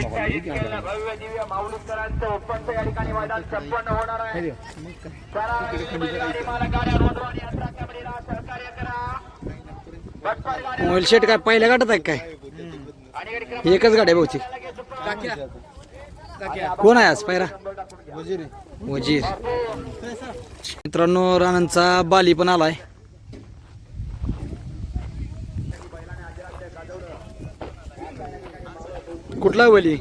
भव्य दिव्य माऊलीकरांचं या ठिकाणी मैदान संपन्न होणार आहे मोबाईल शेट काय पहिल्या गाठात आहे काय? एकच गाडी आहे बहुतेक. कोण आहे आज वजीर मित्रांनो राणांचा बाली पण आलाय. कुठला आहे बली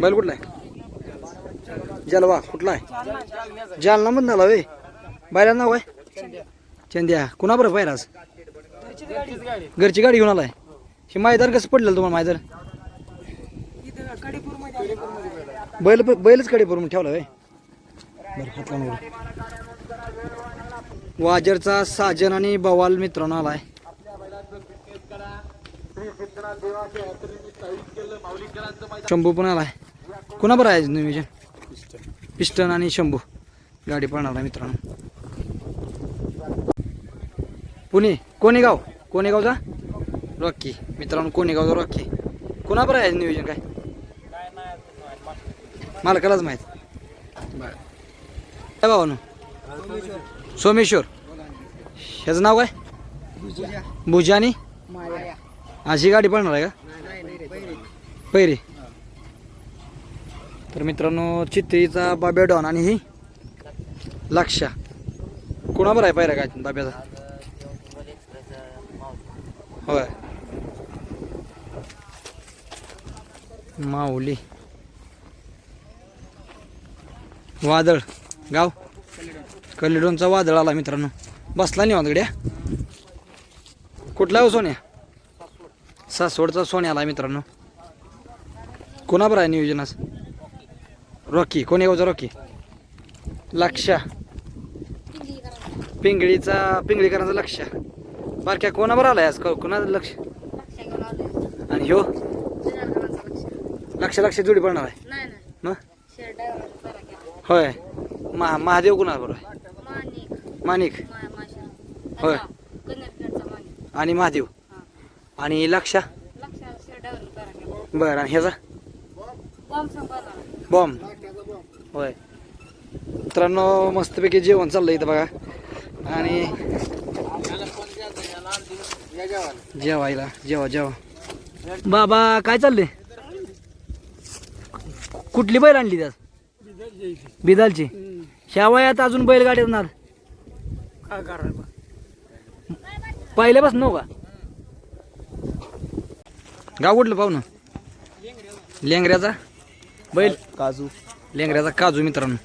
बैल कुठला आहे? जलवा कुठला आहे? जालना मधून आला वे बायला नाव आहे चंद्या. कुणा बरं आज? घरची गाडी घेऊन आलाय. हे मैदान कसं पडलेलं तुम्हाला मैदान बैल बैलच कडे भरून ठेवला होय. वाजरचा साजन आणि बवाल मित्रांनो आलाय. शंभू पण आलाय कुणा बरं आहे नियोजन पिस्टन. आणि शंभू. गाडी पळणार आहे मित्रांनो. पुणे कोणी गाव कोणी गावचा रॉकी. मित्रांनो कोणी गावचा रॉकी. कुणा बरं आहे नियोजन काय? मालकालाच माहीत. बरं. काय भावानं. सोमेश्वर. ह्याचं नाव काय? भुजा. आणि अशी गाडी पडणार आहे का? पहिरी तर मित्रांनो चित्रीचा बाब्या डॉन आणि ही लक्षा. कोणाबर आहे पायरा काय बाब्याचा? होय. माऊली. वादळ. गाव? कलिडोनचा वादळ आला मित्रांनो. बसला नाही वादगड्या कुठला हो सोन्या? सासवडचा सोन्या आला मित्रांनो. कोणाबर आहे नियोजन आज? रॉकी कोणी गावचा रॉकी? लक्षा. पिंगळीचा पिंगळीकरांचा लक्ष. बारक्या कोणाबर आलाय आज? कोणाचं लक्ष? आणि ह्यो? लक्ष लक्ष जोडी पडणार आहे. मग? होय. महा महादेव कुणाबरोबर आहे? मानिक. माणिक होय. आणि महादेव. आणि लक्षा? बरा आणि ह्याचा? बॉम्ब. होय. मित्रांनो मस्तपैकी जेवण चाललंय इथं बघा. आणि जेवायला जेवा जेवा. बाबा काय चाललंय? कुठली बैल आणली त्यात? बिदालची. ह्या वयात अजून बैलगाडी येणार पहिल्यापासून नव्ह का? गाव कुठलं पाहुणं लेंगऱ्याचा? बैल? काजू. लेंगऱ्याचा काजू मित्रांनो.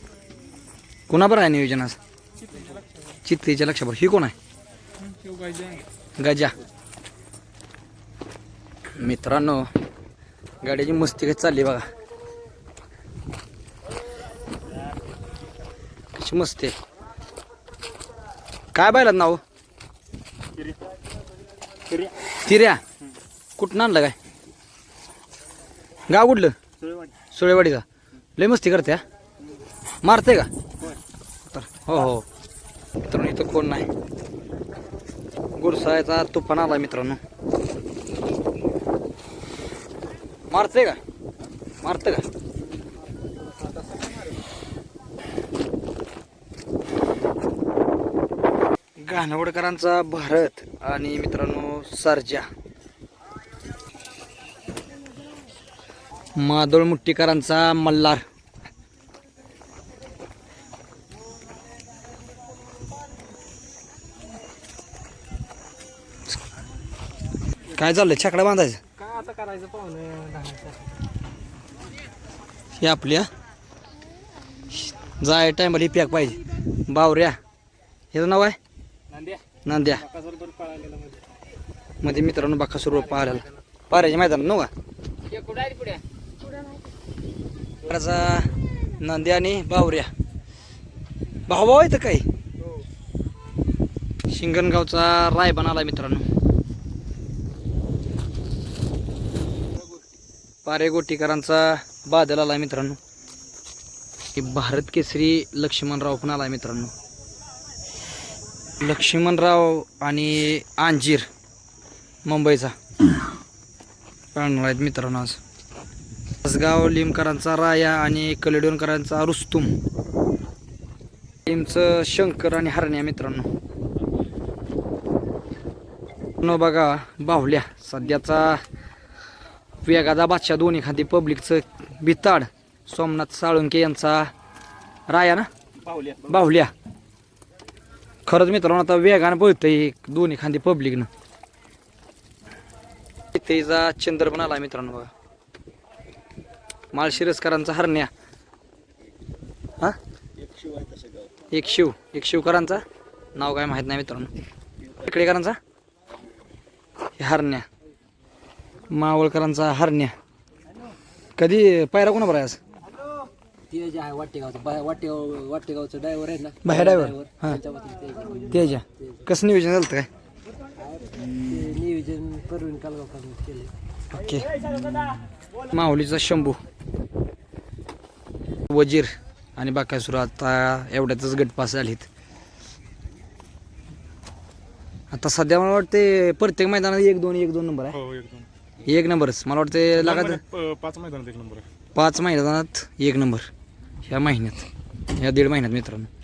कुणाबर आहे नियोजन आज? चित्तीच्या लक्षावर ही कोण आहे? गजा. मित्रांनो गाडीची मस्ती कशी चालली बघा. कशी मस्ती. काय बायलात नाव? तिऱ्या कुठं आणलं काय? गाव कुठलं? सुळेवाडीचा लय मस्ती करते हा? मारते का? तर हो हो. मित्रांनो इथं कोण नाही. गुरसाळ्याचा तुफान आला मित्रांनो. मारते का? मारते का? घाणवडकरांचा भारत. आणि मित्रांनो सर्जा. मादोळ मुट्टीकरांचा मल्हार. काय चाललंय? छकडा बांधायचं? काय आता करायचं पाहुणे हे आपल्या. जाय टायमाला ही पॅक पाहिजे. बावऱ्या. ह्याचं नाव आहे? नांद्या. मध्ये मित्रांनो बाका पाहायला पाऱ्याच्या मैदानात ना का? त्याचा नांद्या आणि बावऱ्या. भाऊ भाऊ इथं काही शिंगणगावचा रायबन आला मित्रांनो. पारे गोटीकरांचा बादल आलाय मित्रांनो. भारत केसरी लक्ष्मणराव पण आलाय मित्रांनो. लक्ष्मणराव आणि अंजीर मुंबईचा. पाळणार आहेत मित्रांनो आज. तासगाव लिमकरांचा राया आणि कलेडोनकरांचा रुस्तुम. लिमचं शंकर आणि हरण्या मित्रांनो. न बघा बाहुल्या. सध्याचा वेगाचा बादशाह दोन्ही खाती पब्लिकचं बिताड. सोमनाथ साळुंके यांचा राया ना? बाहुल्या. खरंच मित्रांनो आता वेगानं पळतंय दोन्ही खांदी पब्लिकनं तेचा चंद्र पण आला मित्रांनो बघा. माळशिरसकरांचा हरण्या. हा? एक शिव एक शिवकरांचा? नाव काय माहीत नाही मित्रांनो. इकडेकरांचा? हे हरण्या. मावळकरांचा हरण्या. कधी पायरा कोणा बरं आहे आज? ते जे आहे वाटेगावचं बा- वाटेगाव वाटेगावचं ड्रायव्हर आहे ना बाहेर ड्रायव्हर हां. ते कसं नियोजन झालं होतं काय? ते नियोजन परवीन कालगावकरांनी केले ओके. माहुलीचा शंभू. वजीर आणि बाकासुर आता एवढ्यातच गटपास झालीत. आता सध्या मला वाटते प्रत्येक मैदानात एक दोन एक दोन नंबर आहे. हो एकदम एक नंबरच मला वाटते लागत पाच मैदानात एक नंबर आहे. पाच महिन्यात एक नंबर ह्या महिन्यात ह्या दीड महिन्यात मित्रांनो.